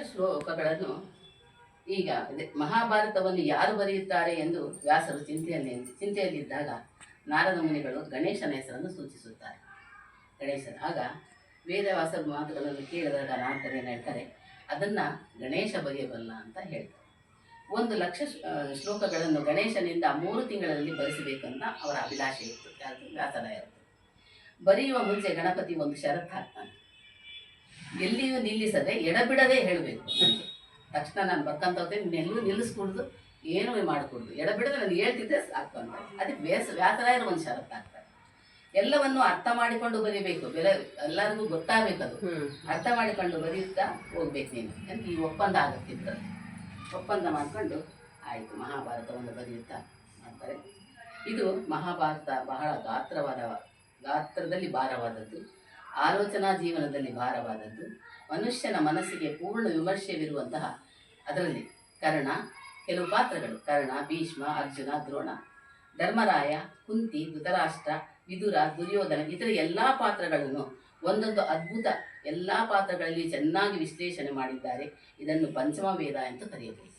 ಶ್ಲೋಕಗಳನ್ನು ಈಗ ಮಹಾಭಾರತವನ್ನು ಯಾರು ಬರೆಯುತ್ತಾರೆ ಎಂದು ವ್ಯಾಸರು ಚಿಂತೆಯಲ್ಲಿ ಚಿಂತೆಯಲ್ಲಿದ್ದಾಗ ನಾರದ ಮುನಿಗಳು ಗಣೇಶನ ಹೆಸರನ್ನು ಸೂಚಿಸುತ್ತಾರೆ. ಗಣೇಶನ ಆಗ ವೇದವ್ಯಾಸರ ಮಾತುಗಳನ್ನು ಕೇಳಿದಾಗ ನಾರದರು ಏನು ಹೇಳ್ತಾರೆ? ಅದನ್ನು ಗಣೇಶ ಬರೆಯಬಲ್ಲ ಅಂತ ಹೇಳ್ತಾರೆ. ಒಂದು ಲಕ್ಷ ಶ್ಲ- ಶ್ಲೋಕಗಳನ್ನು ಗಣೇಶನಿಂದ ಮೂರು ತಿಂಗಳಲ್ಲಿ ಬರೆಸಬೇಕಂತ ಅವರ ಅಭಿಲಾಷೆ ಇತ್ತು. ವ್ಯಾಸರಾಯರು ಬರೆಯುವ ಮುಂಚೆ ಗಣಪತಿ ಒಂದು ಷರತ್ತು ಹಾಕ್ತಾನೆ ಎಲ್ಲಿಯೂ ನಿಲ್ಲಿಸದೆ ಎಡಬಿಡದೆ ಹೇಳಬೇಕು. ತಕ್ಷಣ ನಾನು ಬರ್ಕಂತ ಹೋಗ್ತೇನೆ ನೀನು ಎಲ್ಲೂ ನಿಲ್ಲಿಸ್ಕೊಡ್ದು ಏನೂ ಮಾಡಿಕೊಡ್ದು. ಎಡಬಿಡದೆ ನಾನು ಹೇಳ್ತಿದ್ದೆ ಸಾಕು ಅಂತ. ಅದಕ್ಕೆ ವ್ಯಾಸ ವ್ಯಾಸರಾಯರು ಒಂದು ಶರತ್ ಹಾಕ್ತಾರೆ ಎಲ್ಲವನ್ನು ಅರ್ಥ ಮಾಡಿಕೊಂಡು ಬರೀಬೇಕು. ಬೆಲೆ ಎಲ್ಲರಿಗೂ ಗೊತ್ತಾಗಬೇಕು ಅದು. ಅರ್ಥ ಮಾಡಿಕೊಂಡು ಬರೀತಾ ಹೋಗ್ಬೇಕು ನೀನು. ಅಂತ ಈ ಒಪ್ಪಂದ ಆಗುತ್ತಿತ್ತು. ಒಪ್ಪಂದ ಮಾಡಿಕೊಂಡು ಆಯಿತು ಮಹಾಭಾರತವನ್ನು ಬರೆಯುತ್ತಾ ಮಾಡ್ತಾರೆ. ಇದು ಮಹಾಭಾರತ ಬಹಳ ಗಾತ್ರವಾದ ಗಾತ್ರದಲ್ಲಿ ಭಾರವಾದದ್ದು. ಆಲೋಚನಾ ಜೀವನದಲ್ಲಿ ಭಾರವಾದದ್ದು ಮನುಷ್ಯನ ಮನಸ್ಸಿಗೆ ಪೂರ್ಣ ವಿಮರ್ಶೆವಿರುವಂತಹ ಅದರಲ್ಲಿ ಕರ್ಣ ಕೆಲವು ಪಾತ್ರಗಳು ಕರ್ಣ ಭೀಷ್ಮ ಅರ್ಜುನ ದ್ರೋಣ ಧರ್ಮರಾಯ ಕುಂತಿ ಧೃತರಾಷ್ಟ್ರ ವಿದುರ ದುರ್ಯೋಧನ ಇತರ ಎಲ್ಲ ಪಾತ್ರಗಳನ್ನು ಒಂದೊಂದು ಅದ್ಭುತ ಎಲ್ಲ ಪಾತ್ರಗಳಲ್ಲಿ ಚೆನ್ನಾಗಿ ವಿಶ್ಲೇಷಣೆ ಮಾಡಿದ್ದಾರೆ. ಇದನ್ನು ಪಂಚಮ ವೇದ ಅಂತ ಕರೆಯಬಹುದು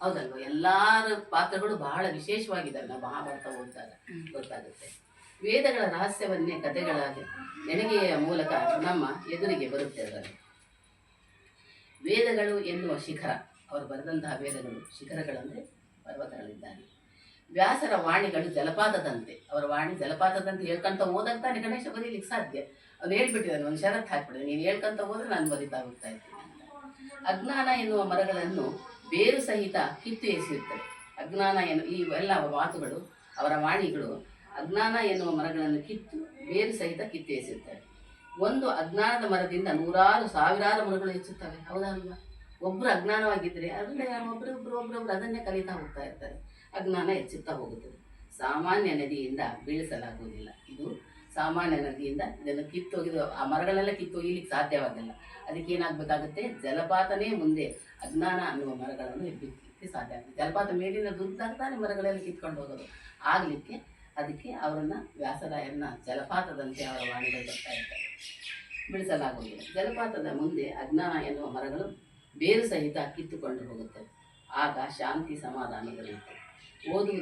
ಹೌದಲ್ವ? ಎಲ್ಲರ ಪಾತ್ರಗಳು ಬಹಳ ವಿಶೇಷವಾಗಿದ್ದಾವೆ. ನಾವು ಮಹಾಭಾರತ ಓದಿದಾಗ ಗೊತ್ತಾಗುತ್ತೆ. ವೇದಗಳ ರಹಸ್ಯವನ್ನೇ ಕಥೆಗಳಾಗಿ ನೆನಗೆಯ ಮೂಲಕ ನಮ್ಮ ಎದುರಿಗೆ ಬರುತ್ತೆ ಅದರಲ್ಲಿ. ವೇದಗಳು ಎನ್ನುವ ಶಿಖರ, ಅವರು ಬರೆದಂತಹ ವೇದಗಳು ಶಿಖರಗಳಂದರೆ ಪರ್ವತಗಳಿದ್ದಾನೆ ವ್ಯಾಸರ ವಾಣಿಗಳು ಜಲಪಾತದಂತೆ, ಅವರ ವಾಣಿ ಜಲಪಾತದಂತೆ ಹೇಳ್ಕೊಂತ ಓದಂತಾನೆ ಗಣೇಶ ಬರೀಲಿಕ್ಕೆ ಸಾಧ್ಯ. ಅವ್ನು ಹೇಳ್ಬಿಟ್ಟಿದ್ದಾನೆ, ಒಂದು ಷರತ್ತು ಹಾಕ್ಬಿಡಿ, ನೀನು ಹೇಳ್ಕೊಂತ ಹೋದ್ರೆ ನಾನು ಬರಿತಾ ಹೋಗ್ತಾ ಅಂತ. ಅಜ್ಞಾನ ಎನ್ನುವ ಮರಗಳನ್ನು ಬೇರು ಸಹಿತ ಕಿತ್ತು ಎಸೆಯುತ್ತದೆ ಅಜ್ಞಾನ ಎನ್ನು, ಈ ಎಲ್ಲ ಮಾತುಗಳು ಅವರ ವಾಣಿಗಳು ಅಜ್ಞಾನ ಎನ್ನುವ ಮರಗಳನ್ನು ಕಿತ್ತು ಬೇರು ಸಹಿತ ಕಿತ್ತು ಎಸೆಯುತ್ತಾರೆ. ಒಂದು ಅಜ್ಞಾನದ ಮರದಿಂದ ನೂರಾರು ಸಾವಿರಾರು ಮರಗಳು ಹೆಚ್ಚುತ್ತವೆ ಹೌದಲ್ವಾ? ಒಬ್ಬರು ಅಜ್ಞಾನವಾಗಿದ್ದರೆ ಅದನ್ನೇ ಒಬ್ಬರೊಬ್ಬರು ಒಬ್ಬರೊಬ್ಬರು ಅದನ್ನೇ ಕಲಿತಾ ಹೋಗ್ತಾ ಇರ್ತಾರೆ. ಅಜ್ಞಾನ ಹೆಚ್ಚುತ್ತಾ ಹೋಗುತ್ತದೆ. ಸಾಮಾನ್ಯ ನದಿಯಿಂದ ಬೀಳಿಸಲಾಗುವುದಿಲ್ಲ. ಇದು ಸಾಮಾನ್ಯ ನದಿಯಿಂದ ಇದನ್ನು ಕಿತ್ತೊಗೆದು ಆ ಮರಗಳೆಲ್ಲ ಕಿತ್ತೊಗಿಲಿಕ್ಕೆ ಸಾಧ್ಯವಾಗಲ್ಲ. ಅದಕ್ಕೆ ಏನಾಗಬೇಕಾಗುತ್ತೆ? ಜಲಪಾತನೇ ಮುಂದೆ ಅಜ್ಞಾನ ಅನ್ನುವ ಮರಗಳನ್ನು ಎಬ್ಬಿಸಲಿಕ್ಕೆ ಸಾಧ್ಯ ಆಗುತ್ತೆ ಜಲಪಾತ ಮೇಲಿನ ದುರ್ದಾಗ ತಾನೇ ಮರಗಳೆಲ್ಲ ಕಿತ್ಕೊಂಡು ಹೋಗೋದು ಆಗಲಿಕ್ಕೆ ಅದಕ್ಕೆ ಅವರನ್ನು ವ್ಯಾಸರಾಯರನ್ನ ಜಲಪಾತದಂತೆ ಅವರ ವಾಣಿಗಳು ಬರ್ತಾ ಇರ್ತಾರೆ ಬಿಡಿಸಲಾಗುವುದು ಜಲಪಾತದ ಮುಂದೆ ಅಜ್ಞಾನ ಎನ್ನುವ ಮರಗಳು ಬೇರು ಸಹಿತ ಕಿತ್ತುಕೊಂಡು ಹೋಗುತ್ತವೆ ಆಗ ಶಾಂತಿ ಸಮಾಧಾನ ದೊರೆಯುತ್ತದೆ ಓದುವುದು